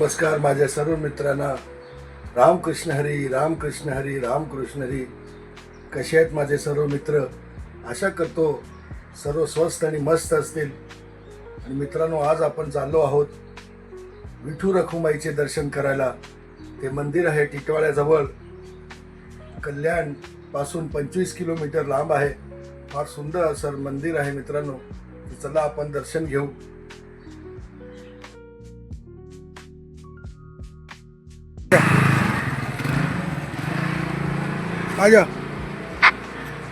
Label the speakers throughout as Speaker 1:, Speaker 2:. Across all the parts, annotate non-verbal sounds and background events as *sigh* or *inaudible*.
Speaker 1: नमस्कार माझ्या सर्व मित्रांना. रामकृष्ण हरी रामकृष्ण हरी रामकृष्ण हरी. कसे आहेत माझे सर्व मित्र? आशा करतो सर्व स्वस्त आणि मस्त असतील. आणि मित्रांनो आज आपण चाललो आहोत विठू रखुमाईचे दर्शन करायला. ते मंदिर आहे टिटवाळ्याजवळ. कल्याणपासून पंचवीस किलोमीटर लांब आहे. फार सुंदर असं मंदिर आहे मित्रांनो. चला आपण दर्शन घेऊ.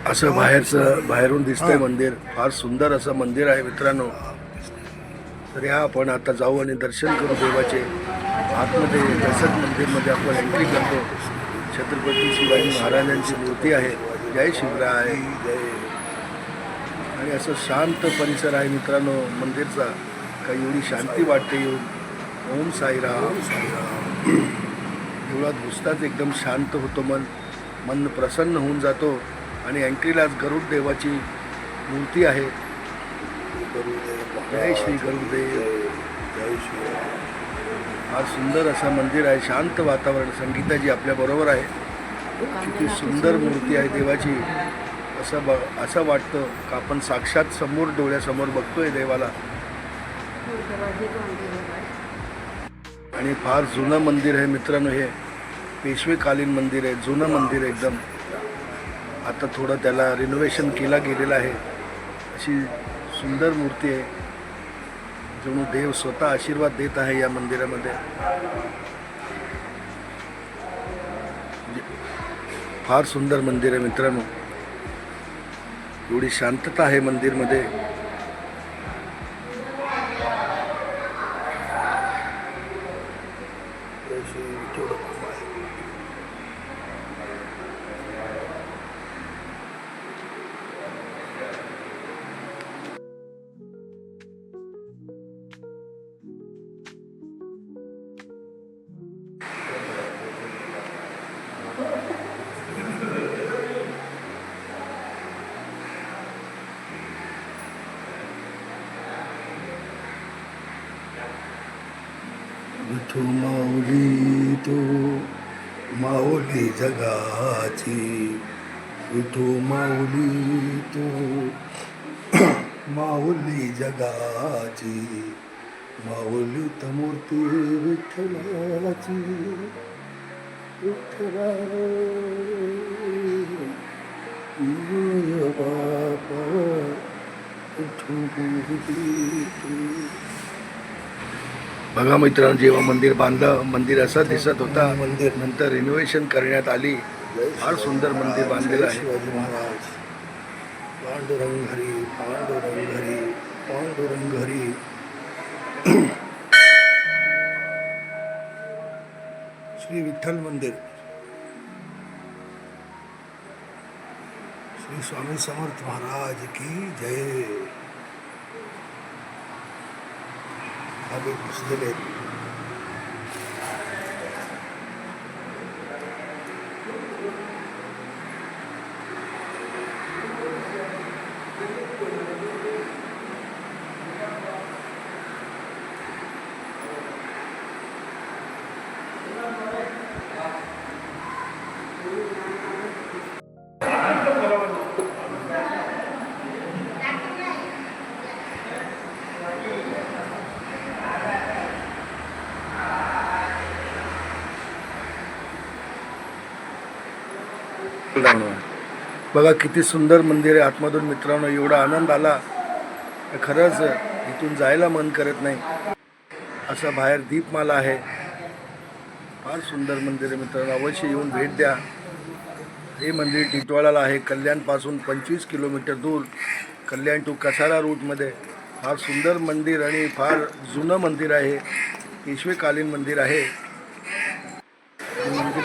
Speaker 1: असं बाहेरचं बाहेरून दिसतंय मंदिर. फार सुंदर असं मंदिर आहे मित्रांनो. तर या आपण आता जाऊ आणि दर्शन करू देवाचे. आतमध्ये दर्शक मंदिरमध्ये आपण एंट्री करतो. छत्रपती शिवाजी महाराजांची मूर्ती आहे. जय शिवराय. जय आणि असं शांत परिसर आहे मित्रांनो मंदिरचा. काही एवढी शांती वाटते येऊन. ओम साईराम साईराम. देवळात घुसताच एकदम शांत होतो मन. मन प्रसन्न होऊन जातो आणि एंट्रीलाच गरुड देवाची मूर्ती आहे. जय श्री गरुडदेव. जय श्री फार सुंदर असं मंदिर आहे. शांत वातावरण संगीताजी आपल्या बरोबर आहे. किती सुंदर मूर्ती आहे देवाची. असं ब असं वाटतं का आपण साक्षात समोर डोळ्यासमोर बघतोय देवाला? आणि फार जुनं मंदिर आहे मित्रांनो हे. पेशवेकालीन मंदिर आहे जुनं मंदिर आहे एकदम. आता थोडं त्याला रिनोव्हेशन केला गेलेलं आहे. अशी सुंदर मूर्ती आहे. जणू देव स्वतः आशीर्वाद देत आहे या मंदिरामध्ये. म्हणजे फार सुंदर मंदिर आहे मित्रांनो. एवढी शांतता आहे मंदिरमध्ये. विठू माऊली तो माऊली जगाची विठू माऊली तो माऊली जगाची माऊली तमूर्ती विठ्ठलाची विठ्ठला बापा विठू माऊली तू बघा मित्रांनो जेव्हा मंदिर बांधलं मंदिर असं दिसत होता. मंदिर. नंतर रिनोव्हेशन करण्यात आली. फार सुंदर मंदिर बांधलेलं आहे. शिवाजी महाराज. पांडुरंग हरी पांडुरंग हरी पांडुरंग हरी *clears throat* श्री विठ्ठल मंदिर. श्री स्वामी समर्थ महाराज की जय. అది ప్రసిద్ధి లేదు Thank बघा किती सुंदर मंदिर आहे. आतमधून मित्रांनो एवढा आनंद आला. तर खरंच इथून जायला मन करत नाही. असा बाहेर दीपमाला आहे. फार सुंदर मंदिर आहे मित्रांनो. अवश्य येऊन भेट द्या. हे मंदिर टिटवाळाला आहे. कल्याणपासून पंचवीस किलोमीटर दूर. कल्याण टू कसारा रूटमध्ये फार सुंदर मंदिर आणि फार जुनं मंदिर आहे. पेशवेकालीन मंदिर आहे.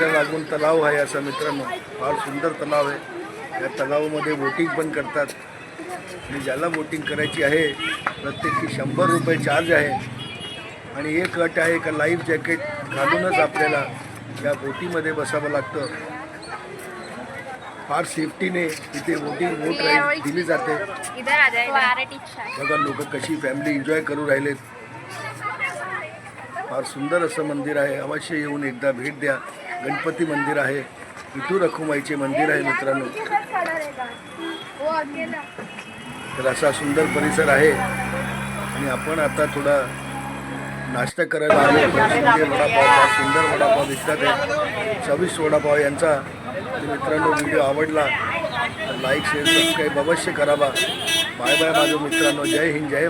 Speaker 1: किलोमीटर लागून तलाव आहे असा मित्रांनो. फार सुंदर तलाव आहे. या तलावामध्ये बोटिंग पण करतात. आणि ज्याला बोटिंग करायची आहे प्रत्येकी शंभर रुपये चार्ज आहे. आणि एक अट आहे का लाईफ जॅकेट घालूनच आपल्याला या बोटीमध्ये बसावं लागतं. फार सेफ्टीने इथे बोटिंग बोट राईड दिली जाते. बघा लोक कशी फॅमिली एन्जॉय करू राहिलेत. फार सुंदर असं मंदिर आहे. अवश्य येऊन एकदा भेट द्या. गणपती मंदिर आहे. विठू रखुमाईचे मंदिर आहे मित्रांनो. तर असा सुंदर परिसर आहे. आणि आपण आता थोडा नाश्ता करायला आलो. म्हणजे वडापाव सुंदर वडापाव दिसतात आहे. वडापाव यांचा. तर मित्रांनो व्हिडिओ आवडला तर लाईक शेअर सबस्क्राईब अवश्य करावा बाय बाय माझं मित्रांनो. जय हिंद जय